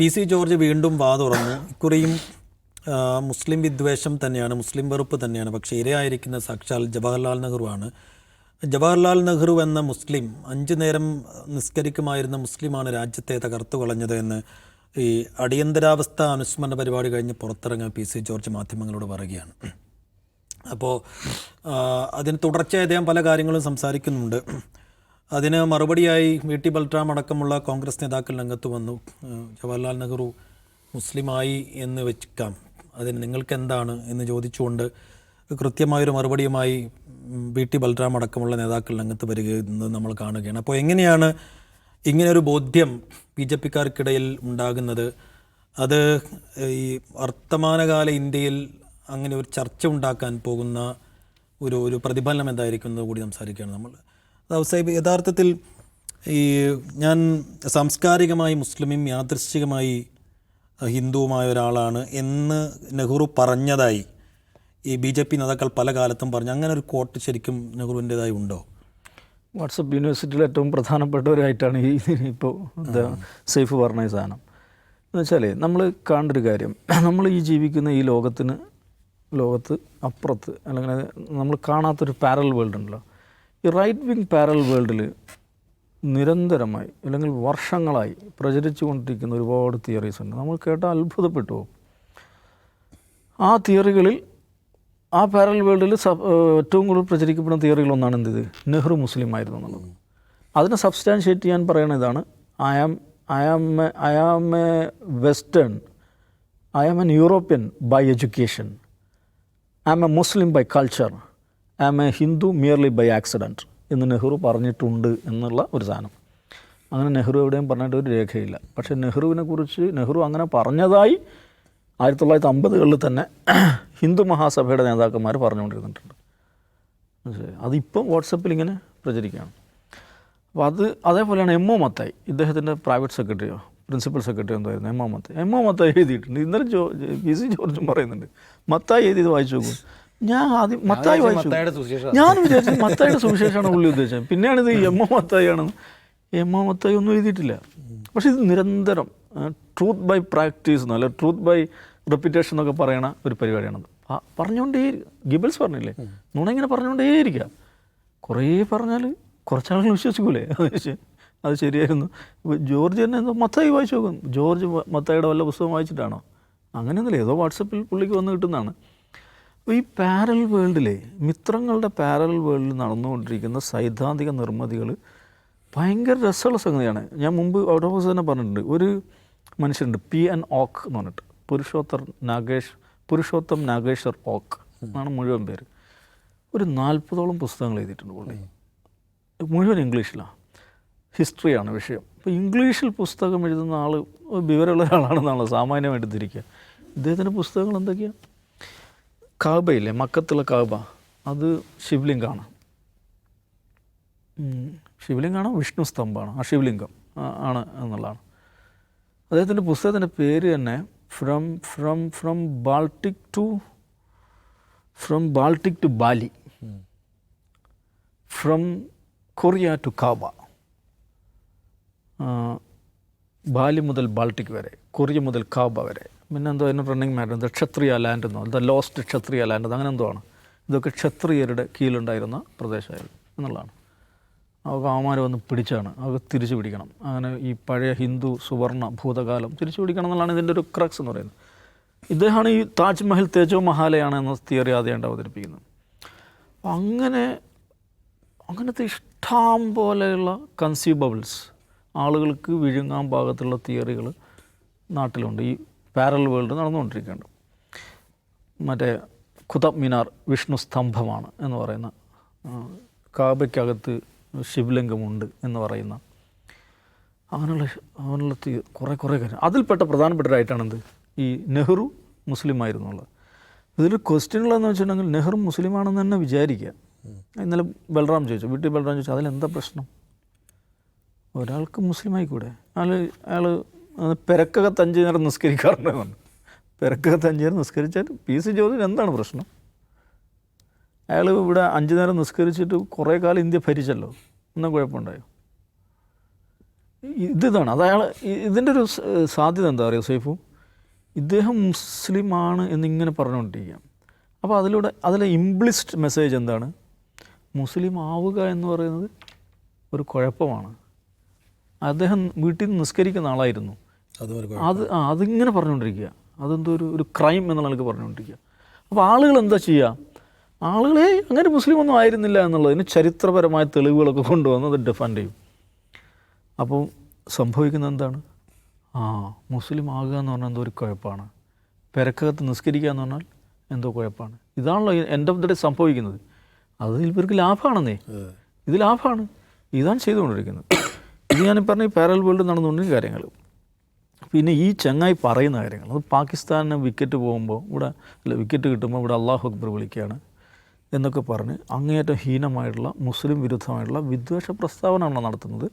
P C George വീണ്ടും വാ തുറന്നു. ഇക്കുറിയും മുസ്ലിം വിദ്വേഷം തന്നെയാണ് മുസ്ലിം വെറുപ്പ് തന്നെയാണ്. പക്ഷേ ഇരയായിരിക്കുന്ന സാക്ഷാൽ ജവഹർലാൽ നെഹ്റുവാണ്. ജവഹർലാൽ നെഹ്റു എന്ന മുസ്ലിം അഞ്ചു നേരം നിസ്കരിക്കുമായിരുന്ന മുസ്ലിമാണ് രാജ്യത്തെ തകർത്തു കളഞ്ഞത് എന്ന് ഈ അടിയന്തരാവസ്ഥ അനുസ്മരണ പരിപാടി കഴിഞ്ഞ് പുറത്തിറങ്ങിയ പി സി ജോർജ് മാധ്യമങ്ങളോട് പറയുകയാണ്. അപ്പോൾ അതിന് തുടർച്ചയായി അദ്ദേഹം പല കാര്യങ്ങളും സംസാരിക്കുന്നുണ്ട്. അതിന് മറുപടിയായി വി ടി ബൽറാം അടക്കമുള്ള കോൺഗ്രസ് നേതാക്കൾ രംഗത്ത് വന്നു. ജവഹർലാൽ നെഹ്റു മുസ്ലിമായി എന്ന് വെക്കാം. അതിന് നിങ്ങൾക്ക് എന്താണ് എന്ന് ചോദിച്ചുകൊണ്ട് കൃത്യമായൊരു മറുപടിയുമായി വി ടി ബൽറാം അടക്കമുള്ള നേതാക്കൾ രംഗത്ത് വരികയെന്ന് നമ്മൾ കാണുകയാണ്. അപ്പോൾ എങ്ങനെയാണ് ഇങ്ങനൊരു ബോധ്യം ബി ജെ പിക്കാർക്കിടയിൽ ഉണ്ടാകുന്നത്? അത് ഈ വർത്തമാനകാല ഇന്ത്യയിൽ അങ്ങനെ ഒരു ചർച്ച ഉണ്ടാക്കാൻ പോകുന്ന ഒരു ഒരു പ്രതിഫലനം എന്തായിരിക്കും എന്ന് കൂടി സംസാരിക്കുകയാണ് നമ്മൾ. സാഹിബ് യഥാർത്ഥത്തിൽ ഈ ഞാൻ സാംസ്കാരികമായി മുസ്ലിമും യാദൃശ്ചികമായി ഹിന്ദുവുമായ ഒരാളാണ് എന്ന് നെഹ്റു പറഞ്ഞതായി ഈ ബി ജെ പി നേതാക്കൾ പല കാലത്തും പറഞ്ഞു. അങ്ങനെ ഒരു കോട്ട് ശരിക്കും നെഹ്റുവിന്റെതായി ഉണ്ടോ? വാട്സപ്പ് യൂണിവേഴ്സിറ്റിയിൽ ഏറ്റവും പ്രധാനപ്പെട്ടവരായിട്ടാണ് ഈ ഇപ്പോൾ സേഫ് പറഞ്ഞ ഈ സാധനം. എന്ന് വെച്ചാൽ നമ്മൾ കാണേണ്ട ഒരു കാര്യം. നമ്മൾ ഈ ജീവിക്കുന്ന ഈ ലോകത്തിന് ലോകത്ത് അപ്പുറത്ത് അല്ലെങ്കിൽ നമ്മൾ കാണാത്തൊരു പാരൽ വേൾഡ് ഉണ്ടല്ലോ. ഈ റൈറ്റ് വിങ് പാരൽ വേൾഡിൽ നിരന്തരമായി അല്ലെങ്കിൽ വർഷങ്ങളായി പ്രചരിച്ചു കൊണ്ടിരിക്കുന്ന ഒരുപാട് തിയറീസ് ഉണ്ട്. നമ്മൾ കേട്ടാൽ അത്ഭുതപ്പെട്ടു പോകും. ആ തിയറികളിൽ ആ പാരൽ വേൾഡിൽ ഏറ്റവും കൂടുതൽ പ്രചരിക്കപ്പെടുന്ന തിയറികളൊന്നാണ് എന്ത് നെഹ്റു മുസ്ലിം ആയിരുന്നു എന്നുള്ളത്. അതിനെ സബ്സ്റ്റാൻഷിയേറ്റ് ചെയ്യാൻ പറയുന്ന ഇതാണ്. I am I am a I am a western I am an European by education I am a Muslim by culture am a Hindu merely by accident എന്ന് നെഹ്റു പറഞ്ഞിട്ടുണ്ട് എന്നുള്ള ഒരു സാധനം. അങ്ങനെ നെഹ്റു എവിടെയും പറഞ്ഞിട്ട് ഒരു രേഖയില്ല. പക്ഷേ നെഹ്റുവിനെ കുറിച്ച് നെഹ്റു അങ്ങനെ പറഞ്ഞതായി ആയിരത്തി തൊള്ളായിരത്തി അമ്പതുകളിൽ തന്നെ ഹിന്ദു മഹാസഭയുടെ നേതാക്കന്മാർ പറഞ്ഞുകൊണ്ടിരുന്നിട്ടുണ്ട്? അതിപ്പം വാട്സപ്പിൽ ഇങ്ങനെ പ്രചരിക്കുകയാണ്. അപ്പോൾ അത് അതേപോലെയാണ് എം ഒ മത്തായി ഇദ്ദേഹത്തിന്റെ പ്രൈവറ്റ് സെക്രട്ടറിയോ പ്രിൻസിപ്പൽ സെക്രട്ടറിയോ എന്തായിരുന്നു? M O Mathai. M O Mathai എഴുതിയിട്ടുണ്ട്. ഇന്നലെ ജോ പി സി ജോർജും പറയുന്നുണ്ട്. മത്തായി എഴുതി ഇത് വായിച്ചു നോക്കും. ഞാൻ ആദ്യം മത്തായി വായിച്ചു. ഞാൻ വിചാരിച്ചു മത്തായിയുടെ സുവിശേഷമാണ് പുള്ളി ഉദ്ദേശിച്ചത്. പിന്നെയാണ് ഇത് എം ഒ മത്തായിയാണ് എം ഒ മത്തായി ഒന്നും എഴുതിയിട്ടില്ല. പക്ഷേ ഇത് നിരന്തരം ട്രൂത്ത് ബൈ പ്രാക്ടീസ് എന്നോ അല്ല ട്രൂത്ത് ബൈ റെപ്യൂട്ടേഷൻ എന്നൊക്കെ പറയണ ഒരു പരിപാടിയാണത്. പറഞ്ഞുകൊണ്ടേ ഗിബിൾസ് പറഞ്ഞില്ലേ? നുണ ഇങ്ങനെ പറഞ്ഞുകൊണ്ടേയിരിക്കുക കുറേ പറഞ്ഞാൽ കുറച്ചാളുകൾ വിശ്വസിക്കൂലേ? അത് ശരിയായിരുന്നു. ഇപ്പോൾ ജോർജ് തന്നെ എന്തോ മത്തായി വായിച്ചു നോക്കും ജോർജ് മത്തായിയുടെ വല്ല പുസ്തകം വായിച്ചിട്ടാണോ? അങ്ങനെയൊന്നുമില്ല. ഏതോ വാട്സപ്പിൽ പുള്ളിക്ക് വന്ന് കിട്ടുന്നതാണ്. ഈ പാരൽ വേൾഡിലെ മിത്രങ്ങളുടെ പാരൽ വേൾഡിൽ നടന്നുകൊണ്ടിരിക്കുന്ന സൈദ്ധാന്തിക നിർമ്മിതികൾ ഭയങ്കര രസമുള്ള സംഗതിയാണ്. ഞാൻ മുമ്പ് ഔട്ട് ഓഫ് തന്നെ പറഞ്ഞിട്ടുണ്ട്. ഒരു മനുഷ്യനുണ്ട് പി എൻ ഓക്ക് എന്ന് പറഞ്ഞിട്ട്. പുരുഷോത്തർ നാഗേഷ് പുരുഷോത്തം നാഗേശ്വർ ഓക്ക് എന്നാണ് മുഴുവൻ പേര്. ഒരു നാൽപ്പതോളം പുസ്തകങ്ങൾ എഴുതിയിട്ടുണ്ട് പുള്ളി. മുഴുവൻ ഇംഗ്ലീഷിലാണ് ഹിസ്റ്ററിയാണ് വിഷയം. അപ്പോൾ ഇംഗ്ലീഷിൽ പുസ്തകം എഴുതുന്ന ആൾ വിവരമുള്ള ഒരാളാണെന്നാണല്ലോ സാമാന്യമായിട്ട് തിരിക്കുക. ഇദ്ദേഹത്തിന്റെ പുസ്തകങ്ങൾ എന്തൊക്കെയാണ് കാബയില്ലേ? മക്കത്തുള്ള കാബ. അത് ശിവലിംഗമാണ് ശിവലിംഗമാണ് വിഷ്ണു സ്തംഭമാണ്. ആ ശിവലിംഗം ആണ് എന്നുള്ളതാണ്. അദ്ദേഹത്തിന്റെ പുസ്തകത്തിന്റെ പേര് തന്നെ from from from Baltic to from Baltic to Bali. From Korea to Kaba. Bali മുതൽ ബാൾട്ടിക് വരെ കൊറിയ മുതൽ കാബ വരെ. പിന്നെ എന്തോ അതിന് റണ്ണിങ് മാറ്റം ദ ക്ഷത്രിയ ലാൻഡ് എന്നോ ദ ലോസ്റ്റ് ക്ഷത്രിയ ലാൻഡ് അങ്ങനെ എന്തോ ആണ്. ഇതൊക്കെ ക്ഷത്രിയരുടെ കീഴിലുണ്ടായിരുന്ന പ്രദേശമായിരുന്നു എന്നുള്ളതാണ്. അവർക്ക് അവന്മാർ വന്ന് പിടിച്ചാണ്. അവർക്ക് തിരിച്ചു പിടിക്കണം. അങ്ങനെ ഈ പഴയ ഹിന്ദു സുവർണ ഭൂതകാലം തിരിച്ചു പിടിക്കണം എന്നുള്ളതാണ് ഇതിന്റെ ഒരു ക്രക്സ് എന്ന് പറയുന്നത്. ഇദ്ദേഹമാണ് ഈ താജ്മഹൽ തേജോ മഹാലയാണ് എന്ന തിയറി ആദ്യമായിട്ട് അവതരിപ്പിക്കുന്നത്. അപ്പം അങ്ങനെ അങ്ങനത്തെ ഇഷ്ടം പോലെയുള്ള കൺസ്യൂബിൾസ് ആളുകൾക്ക് വിഴുങ്ങാൻ ഭാഗത്തുള്ള തിയറികൾ നാട്ടിലുണ്ട്. ഈ പാരൽ വേൾഡ് നടന്നുകൊണ്ടിരിക്കുന്നുണ്ട് മറ്റേ ഖുതബ് മിനാർ വിഷ്ണു സ്തംഭമാണ് എന്ന് പറയുന്ന കാബയ്ക്കകത്ത് ശിവലിംഗമുണ്ട് എന്ന് പറയുന്ന. അങ്ങനെയുള്ള അങ്ങനെയുള്ള കുറേ കുറേ കാര്യം. അതിൽപ്പെട്ട പ്രധാനപ്പെട്ടൊരായിട്ടാണ് എന്ത് ഈ നെഹ്റു മുസ്ലിം ആയിരുന്നുള്ളത് ഇതിൽ ക്വസ്റ്റ്യനുള്ളതെന്ന് വെച്ചിട്ടുണ്ടെങ്കിൽ നെഹ്റു മുസ്ലിമാണെന്ന് തന്നെ വിചാരിക്കുക. ഇന്നലെ ബൽറാം ചോദിച്ചു വീട്ടിൽ ബൽറാം ചോദിച്ചു അതിലെന്താ പ്രശ്നം? ഒരാൾക്ക് മുസ്ലിം ആയിക്കൂടെ? അയാൾ അയാൾ പെരക്കകത്ത് അഞ്ച് നേരം നിസ്കരിക്കാറുണ്ടെന്നാണ് പെരക്കകത്ത് അഞ്ച് നേരം നിസ്കരിച്ചാൽ പി സി ജോർജിന് എന്താണ് പ്രശ്നം? അയാൾ ഇവിടെ അഞ്ച് നേരം നിസ്കരിച്ചിട്ട് കുറേ കാലം ഇന്ത്യ ഭരിച്ചല്ലോ. ഒന്നും കുഴപ്പമുണ്ടായോ? ഇത് ഇതാണ്. അത് അയാൾ ഇതിന്റെ ഒരു സാധ്യത എന്താ പറയുക സൈഫു? ഇദ്ദേഹം മുസ്ലിമാണ് എന്നിങ്ങനെ പറഞ്ഞുകൊണ്ടിരിക്കുക അപ്പോൾ അതിലൂടെ അതിലെ ഇംപ്ലിസ്റ്റ് മെസ്സേജ് എന്താണ്? മുസ്ലിം ആവുക എന്ന് പറയുന്നത് ഒരു കുഴപ്പമാണ്. അദ്ദേഹം വീട്ടിൽ നിന്ന് നിസ്കരിക്കുന്ന ആളായിരുന്നു. അതും അതിങ്ങനെ പറഞ്ഞുകൊണ്ടിരിക്കുക. അതെന്തോ ഒരു ഒരു ക്രൈം എന്നുള്ള നിലയ്ക്ക് പറഞ്ഞുകൊണ്ടിരിക്കുക. അപ്പോൾ ആളുകൾ എന്താ ചെയ്യുക ആളുകളെ അങ്ങനെ മുസ്ലിം ഒന്നും ആയിരുന്നില്ല എന്നുള്ളതിന് ചരിത്രപരമായ തെളിവുകളൊക്കെ കൊണ്ടുവന്ന് അത് ഡിഫൻഡ് ചെയ്യും. അപ്പം സംഭവിക്കുന്നത് എന്താണ്? ആ മുസ്ലിം ആകുക എന്ന് പറഞ്ഞാൽ എന്തോ ഒരു കുഴപ്പമാണ് പെരക്കകത്ത് നിസ്കരിക്കുക എന്ന് പറഞ്ഞാൽ എന്തോ കുഴപ്പമാണ് ഇതാണല്ലോ എന്റെ ഡേ സംഭവിക്കുന്നത്. അത് ഇവർക്ക് ലാഭമാണെന്നേ ഇത് ലാഭമാണ് ഇതാണ് ചെയ്തുകൊണ്ടിരിക്കുന്നത്. ഇത് ഞാൻ പറഞ്ഞ ഈ പാരൽ വേൾഡ് നടന്നുകൊണ്ടിരിക്കുന്ന കാര്യങ്ങൾ. പിന്നെ ഈ ചങ്ങായി പറയുന്ന കാര്യങ്ങൾ. അത് പാകിസ്ഥാനിന് വിക്കറ്റ് പോകുമ്പോൾ ഇവിടെ അല്ല വിക്കറ്റ് കിട്ടുമ്പോൾ ഇവിടെ അള്ളാഹു അക്ബർ വിളിക്കുകയാണ് എന്നൊക്കെ പറഞ്ഞ് അങ്ങേയറ്റം ഹീനമായിട്ടുള്ള മുസ്ലിം വിരുദ്ധമായിട്ടുള്ള വിദ്വേഷ പ്രസ്താവനയാണ് നടത്തുന്നത്.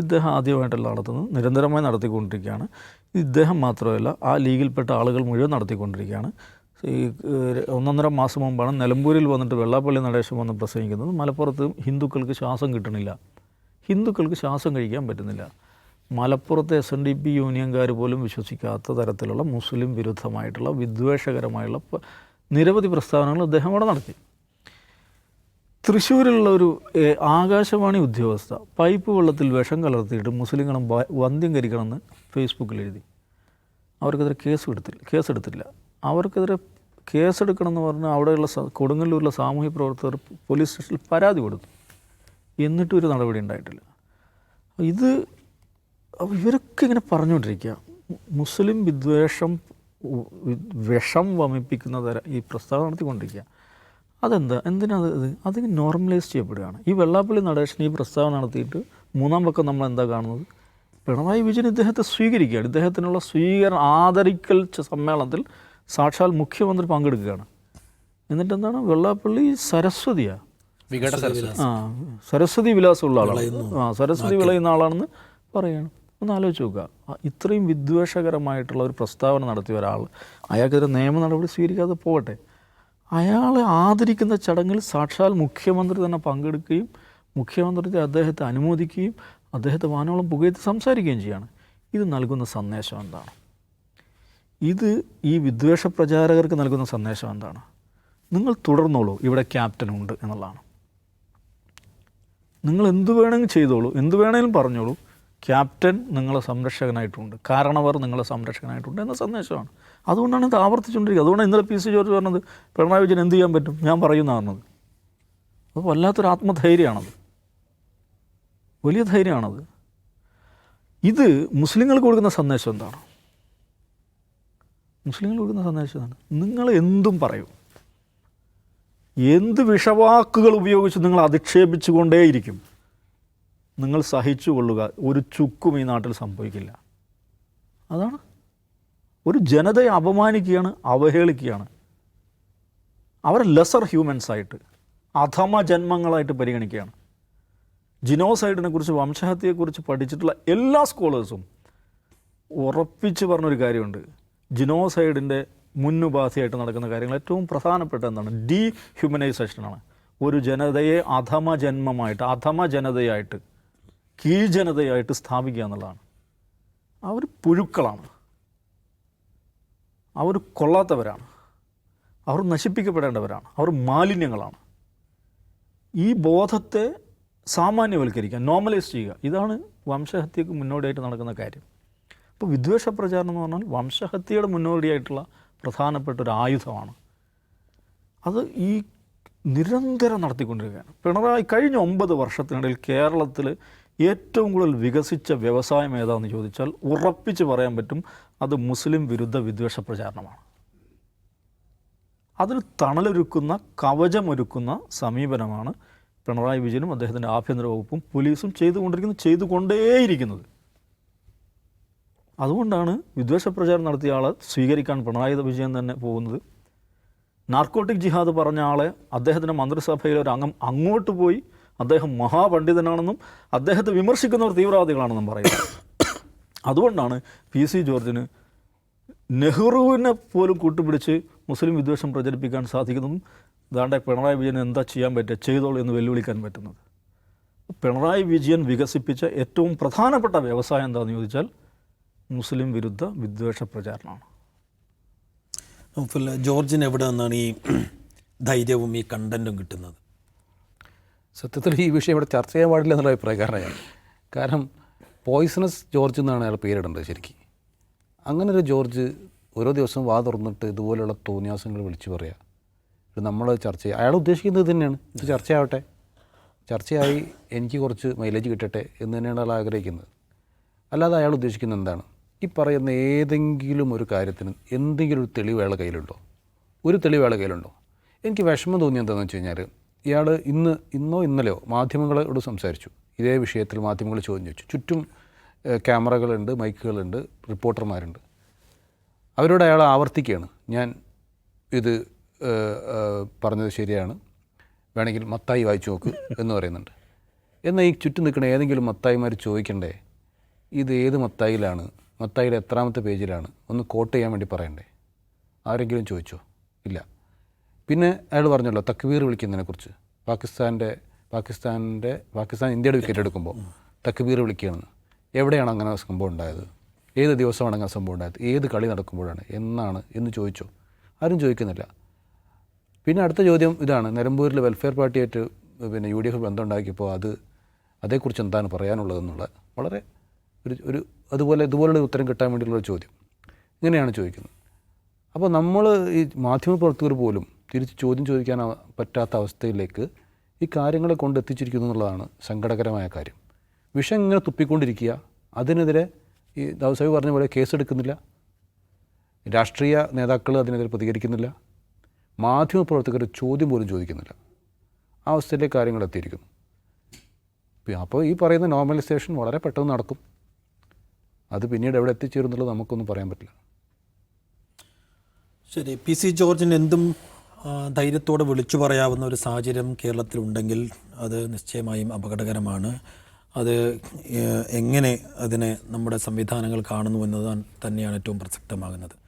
ഇദ്ദേഹം ആദ്യമായിട്ടല്ല നടത്തുന്നത്. നിരന്തരമായി നടത്തിക്കൊണ്ടിരിക്കുകയാണ്. ഇദ്ദേഹം മാത്രമല്ല ആ ലീഗിൽപ്പെട്ട ആളുകൾ മുഴുവൻ നടത്തിക്കൊണ്ടിരിക്കുകയാണ്. ഈ ഒന്നൊന്നര മാസം മുമ്പാണ് നിലമ്പൂരിൽ വന്നിട്ട് വെള്ളാപ്പള്ളി നടേശം വന്ന് പ്രസംഗിക്കുന്നത്. മലപ്പുറത്ത് ഹിന്ദുക്കൾക്ക് ശ്വാസം കിട്ടണില്ല. ഹിന്ദുക്കൾക്ക് ശ്വാസം കഴിക്കാൻ പറ്റുന്നില്ല. മലപ്പുറത്തെ എസ് എൻ ഡി പി യൂണിയൻകാർ പോലും വിശ്വസിക്കാത്ത തരത്തിലുള്ള മുസ്ലിം വിരുദ്ധമായിട്ടുള്ള വിദ്വേഷകരമായുള്ള നിരവധി പ്രസ്താവനകൾ അദ്ദേഹം അവിടെ നടത്തി. തൃശ്ശൂരിലുള്ള ഒരു ആകാശവാണി ഉദ്യോഗസ്ഥ പൈപ്പ് വെള്ളത്തിൽ വിഷം കലർത്തിയിട്ട് മുസ്ലിങ്ങളും വന്ധ്യം കരിക്കണമെന്ന് ഫേസ്ബുക്കിൽ എഴുതി. അവർക്കെതിരെ കേസ് എടുത്തില്ല കേസെടുത്തില്ല. അവർക്കെതിരെ കേസെടുക്കണമെന്ന് പറഞ്ഞ് അവിടെയുള്ള കൊടുങ്ങല്ലൂരിലെ സാമൂഹ്യ പ്രവർത്തകർ പോലീസ് സ്റ്റേഷനിൽ പരാതി കൊടുത്തു. എന്നിട്ടും ഒരു നടപടി ഉണ്ടായിട്ടില്ല. ഇത് അപ്പോൾ ഇവരൊക്കെ ഇങ്ങനെ പറഞ്ഞുകൊണ്ടിരിക്കുക. മുസ്ലിം വിദ്വേഷം വിഷം വമിപ്പിക്കുന്ന തരം ഈ പ്രസ്താവന നടത്തിക്കൊണ്ടിരിക്കുക. അതെന്താ? എന്തിനാ അത്? ഇത് അത് നോർമലൈസ് ചെയ്യപ്പെടുകയാണ്. ഈ വെള്ളാപ്പള്ളി നടേശൻ ഈ പ്രസ്താവന നടത്തിയിട്ട് മൂന്നാം പക്കം നമ്മൾ എന്താ കാണുന്നത്? പിണറായി വിജയൻ ഇദ്ദേഹത്തെ സ്വീകരിക്കുകയാണ്. ഇദ്ദേഹത്തിനുള്ള സ്വീകരണം ആദരിക്കൽ സമ്മേളനത്തിൽ സാക്ഷാൽ മുഖ്യമന്ത്രി പങ്കെടുക്കുകയാണ്. എന്നിട്ട് എന്താണ് വെള്ളാപ്പള്ളി സരസ്വതിയാണ് ആ സരസ്വതി വിലാസമുള്ള ആളാണ്. ആ സരസ്വതി വിളയുന്ന ആളാണെന്ന് പറയാണ്. ഒന്ന് ആലോചിച്ച് നോക്കുക. ഇത്രയും വിദ്വേഷകരമായിട്ടുള്ള ഒരു പ്രസ്താവന നടത്തിയ ഒരാൾ അയാൾക്കെതിരെ നിയമ നടപടി സ്വീകരിക്കാതെ പോകട്ടെ. അയാളെ ആദരിക്കുന്ന ചടങ്ങിൽ സാക്ഷാൽ മുഖ്യമന്ത്രി തന്നെ പങ്കെടുക്കുകയും മുഖ്യമന്ത്രി അദ്ദേഹത്തെ അനുമോദിക്കുകയും അദ്ദേഹത്തെ വാനോളം പുകയത്ത് സംസാരിക്കുകയും ചെയ്യാണ്. ഇത് നൽകുന്ന സന്ദേശം എന്താണ്? ഇത് ഈ വിദ്വേഷ പ്രചാരകർക്ക് നൽകുന്ന സന്ദേശം എന്താണ്? നിങ്ങൾ തുടർന്നോളൂ ഇവിടെ ക്യാപ്റ്റൻ ഉണ്ട് എന്നുള്ളതാണ്. നിങ്ങൾ എന്ത് വേണമെങ്കിലും ചെയ്തോളൂ എന്ത് വേണമെങ്കിലും പറഞ്ഞോളൂ ക്യാപ്റ്റൻ നിങ്ങളെ സംരക്ഷകനായിട്ടുണ്ട്. കാരണവർ നിങ്ങളെ സംരക്ഷകനായിട്ടുണ്ട് എന്ന സന്ദേശമാണ്. അതുകൊണ്ടാണ് ഇത് ആവർത്തിച്ചുകൊണ്ടിരിക്കുക. അതുകൊണ്ടാണ് ഇന്നലെ പി സി ജോർജ് പറഞ്ഞത് പിണറായി വിജയൻ എന്ത് ചെയ്യാൻ പറ്റും? ഞാൻ പറയുന്ന പറഞ്ഞത് അത് വല്ലാത്തൊരു ആത്മധൈര്യമാണത്. വലിയ ധൈര്യമാണത്. ഇത് മുസ്ലിങ്ങൾക്ക് കൊടുക്കുന്ന സന്ദേശം എന്താണ്? മുസ്ലിങ്ങൾ കൊടുക്കുന്ന സന്ദേശം എന്താണ്? നിങ്ങൾ എന്തും പറയും. എന്ത് വിഷവാക്കുകൾ ഉപയോഗിച്ച് നിങ്ങൾ അധിക്ഷേപിച്ചു കൊണ്ടേയിരിക്കും നിങ്ങൾ സഹിച്ചു കൊള്ളുക ഒരു ചുക്കും ഈ നാട്ടിൽ സംഭവിക്കില്ല. അതാണ്. ഒരു ജനതയെ അപമാനിക്കുകയാണ് അവഹേളിക്കുകയാണ്. അവർ ലെസർ ഹ്യൂമൻസ് ആയിട്ട് അധമ ജന്മങ്ങളായിട്ട് പരിഗണിക്കുകയാണ്. ജിനോസൈഡിനെ കുറിച്ച് വംശഹത്യയെക്കുറിച്ച് പഠിച്ചിട്ടുള്ള എല്ലാ സ്കോളേഴ്സും ഉറപ്പിച്ച് പറഞ്ഞൊരു കാര്യമുണ്ട്. ജിനോസൈഡിന്റെ മുന്നുപാധിയായിട്ട് നടക്കുന്ന കാര്യങ്ങൾ ഏറ്റവും പ്രധാനപ്പെട്ട എന്താണ്? ഡീ ഹ്യൂമനൈസേഷനാണ് ഒരു ജനതയെ അധമ ജന്മമായിട്ട് അധമ ജനതയായിട്ട് കീഴ്ജനതയായിട്ട് സ്ഥാപിക്കുക എന്നുള്ളതാണ്. അവർ പുഴുക്കളാണ്. അവർ കൊള്ളാത്തവരാണ്. അവർ നശിപ്പിക്കപ്പെടേണ്ടവരാണ്. അവർ മാലിന്യങ്ങളാണ്. ഈ ബോധത്തെ സാമാന്യവൽക്കരിക്കുക നോർമലൈസ് ചെയ്യുക ഇതാണ് വംശഹത്യക്ക് മുന്നോടിയായിട്ട് നടക്കുന്ന കാര്യം. അപ്പോൾ വിദ്വേഷ പ്രചാരണം എന്ന് പറഞ്ഞാൽ വംശഹത്യയുടെ മുന്നോടിയായിട്ടുള്ള പ്രധാനപ്പെട്ട ഒരു ആയുധമാണ്. അത് ഈ നിരന്തരം നടത്തിക്കൊണ്ടിരിക്കുകയാണ്. പിണറായി കഴിഞ്ഞ ഒമ്പത് വർഷത്തിനിടയിൽ കേരളത്തിൽ ഏറ്റവും കൂടുതൽ വികസിച്ച വ്യവസായം ഏതാണെന്ന് ചോദിച്ചാൽ ഉറപ്പിച്ച് പറയാൻ പറ്റും അത് മുസ്ലിം വിരുദ്ധ വിദ്വേഷ പ്രചാരണമാണ്. അതിന് തണലൊരുക്കുന്ന കവചമൊരുക്കുന്ന സമീപനമാണ് പിണറായി വിജയനും അദ്ദേഹത്തിന്റെ ആഭ്യന്തര വകുപ്പും പോലീസും ചെയ്തുകൊണ്ടിരിക്കുന്നത് ചെയ്തുകൊണ്ടേയിരിക്കുന്നത്. അതുകൊണ്ടാണ് വിദ്വേഷ പ്രചാരണം നടത്തിയ ആളെ സ്വീകരിക്കാൻ പിണറായി വിജയൻ തന്നെ പോകുന്നത്. നാർക്കോട്ടിക് ജിഹാദ് പറഞ്ഞ ആളെ അദ്ദേഹത്തിന്റെ മന്ത്രിസഭയിലെ ഒരു അംഗം അങ്ങോട്ട് പോയി അദ്ദേഹം മഹാപണ്ഡിതനാണെന്നും അദ്ദേഹത്തെ വിമർശിക്കുന്നവർ തീവ്രവാദികളാണെന്നും പറയുന്നത് അതുകൊണ്ടാണ് പി സി ജോർജിന് നെഹ്റുവിനെ പോലും കൂട്ടുപിടിച്ച് മുസ്ലിം വിദ്വേഷം പ്രചരിപ്പിക്കാൻ സാധിക്കുന്നതും ദാണ്ടെ പിണറായി വിജയൻ എന്താ ചെയ്യാൻ പറ്റുക ചെയ്തോളൂ എന്ന് വെല്ലുവിളിക്കാൻ പറ്റുന്നത്. പിണറായി വിജയൻ വികസിപ്പിച്ച ഏറ്റവും പ്രധാനപ്പെട്ട വ്യവസായം എന്താണെന്ന് ചോദിച്ചാൽ മുസ്ലിം വിരുദ്ധ വിദ്വേഷ പ്രചാരണമാണ്. ജോർജിന് എവിടെ നിന്നാണ് ഈ ധൈര്യവും ഈ കണ്ടന്റും കിട്ടുന്നത്? സത്യത്തിൽ ഈ വിഷയം ഇവിടെ ചർച്ച ചെയ്യാൻ പാടില്ല എന്നുള്ള അഭിപ്രായക്കാരനാണ് കാരണം പോയിസണസ് ജോർജ് എന്നാണ് അയാൾ പേരിടേണ്ടത് ശരിക്കും. അങ്ങനെ ഒരു ജോർജ് ഓരോ ദിവസവും വാ തുറന്നിട്ട് ഇതുപോലെയുള്ള തോന്നിയാസങ്ങൾ വിളിച്ചു പറയുക ഇത് നമ്മൾ ചർച്ച ചെയ്യുക അയാൾ ഉദ്ദേശിക്കുന്നത് തന്നെയാണ്. ഇത് ചർച്ചയാവട്ടെ. ചർച്ചയായി എനിക്ക് കുറച്ച് മൈലേജ് കിട്ടട്ടെ എന്ന് തന്നെയാണ് അയാൾ ആഗ്രഹിക്കുന്നത്. അല്ലാതെ അയാൾ ഉദ്ദേശിക്കുന്നത് എന്താണ്? ഈ പറയുന്ന ഏതെങ്കിലും ഒരു കാര്യത്തിന് എന്തെങ്കിലും ഒരു തെളിവ് അയാളുടെ കയ്യിലുണ്ടോ? ഒരു തെളിവ് അയാളുടെ കയ്യിലുണ്ടോ? എനിക്ക് വിഷമം തോന്നി എന്താണെന്ന് വെച്ച് കഴിഞ്ഞാൽ ഇയാൾ ഇന്ന് ഇന്നോ ഇന്നലെയോ മാധ്യമങ്ങളോട് സംസാരിച്ചു. ഇതേ വിഷയത്തിൽ മാധ്യമങ്ങൾ ചോദ്യം ചോദിച്ചു. ചുറ്റും ക്യാമറകളുണ്ട് മൈക്കുകളുണ്ട് റിപ്പോർട്ടർമാരുണ്ട്. അവരോട് അയാൾ ആവർത്തിക്കുകയാണ്. ഞാൻ ഇത് പറഞ്ഞത് ശരിയാണ്. വേണമെങ്കിൽ മത്തായി വായിച്ചു നോക്ക് എന്ന് പറയുന്നുണ്ട്. എന്നാൽ ഈ ചുറ്റും നിൽക്കുന്ന ഏതെങ്കിലും മത്തായിമാർ ചോദിക്കണ്ടേ? ഇത് ഏത് മത്തായിലാണ്? മത്തായിയുടെ എത്രാമത്തെ പേജിലാണ്? ഒന്ന് കോട്ട് ചെയ്യാൻ വേണ്ടി പറയണ്ടേ? ആരെങ്കിലും ചോദിച്ചോ? ഇല്ല. പിന്നെ അയാൾ പറഞ്ഞല്ലോ തക്വീർ വിളിക്കുന്നതിനെക്കുറിച്ച്. പാകിസ്ഥാന്റെ പാകിസ്ഥാന്റെ പാകിസ്ഥാൻ ഇന്ത്യയുടെ വിക്കറ്റ് എടുക്കുമ്പോൾ തക്വീർ വിളിക്കുകയാണ്. എവിടെയാണ് അങ്ങനെ സംഭവം ഉണ്ടായത്? ഏത് ദിവസമാണ് അങ്ങനെ സംഭവം ഉണ്ടായത്? ഏത് കളി നടക്കുമ്പോഴാണ്? എന്നാണ് എന്ന് ചോദിച്ചോ? ആരും ചോദിക്കുന്നില്ല. പിന്നെ അടുത്ത ചോദ്യം ഇതാണ്. നിലമ്പൂരിൽ വെൽഫെയർ പാർട്ടിയായിട്ട് പിന്നെ യു ഡി എഫ് ബന്ധം ഉണ്ടാക്കിയപ്പോൾ അത് അതേക്കുറിച്ച് എന്താണ് പറയാനുള്ളതെന്നുള്ള വളരെ ഒരു ഒരു അതുപോലെ ഇതുപോലുള്ള ഉത്തരം കിട്ടാൻ വേണ്ടിയുള്ള ചോദ്യം. ഇങ്ങനെയാണ് ചോദിക്കുന്നത്. അപ്പോൾ നമ്മൾ ഈ മാധ്യമപ്രവർത്തകർ പോലും തിരിച്ച് ചോദ്യം ചോദിക്കാൻ പറ്റാത്ത അവസ്ഥയിലേക്ക് ഈ കാര്യങ്ങളെ കൊണ്ട് എത്തിച്ചിരിക്കുന്നു എന്നുള്ളതാണ് സങ്കടകരമായ കാര്യം. വിഷം ഇങ്ങനെ തുപ്പിക്കൊണ്ടിരിക്കുക. അതിനെതിരെ ഈ ദൗസാബി പറഞ്ഞ പോലെ കേസെടുക്കുന്നില്ല. രാഷ്ട്രീയ നേതാക്കൾ അതിനെതിരെ പ്രതികരിക്കുന്നില്ല. മാധ്യമപ്രവർത്തകർ ചോദ്യം പോലും ചോദിക്കുന്നില്ല. ആ അവസ്ഥയിലേക്ക് കാര്യങ്ങൾ എത്തിയിരിക്കുന്നു. അപ്പോൾ ഈ പറയുന്ന നോർമലൈസേഷൻ വളരെ പെട്ടെന്ന് നടക്കും. അത് പിന്നീട് എവിടെ എത്തിച്ചേരുന്നുള്ളത് നമുക്കൊന്നും പറയാൻ പറ്റില്ല. ശരി. പി സി ജോർജിന് എന്തും ധൈര്യത്തോടെ വിളിച്ചു പറയാവുന്ന ഒരു സാഹചര്യം കേരളത്തിലുണ്ടെങ്കിൽ അത് നിശ്ചയമായും അപകടകരമാണ്. അത് എങ്ങനെ അതിനെ നമ്മുടെ സംവിധാനങ്ങൾ കാണുന്നു എന്നതാണ് തന്നെയാണ് ഏറ്റവും പ്രസക്തമാകുന്നത്.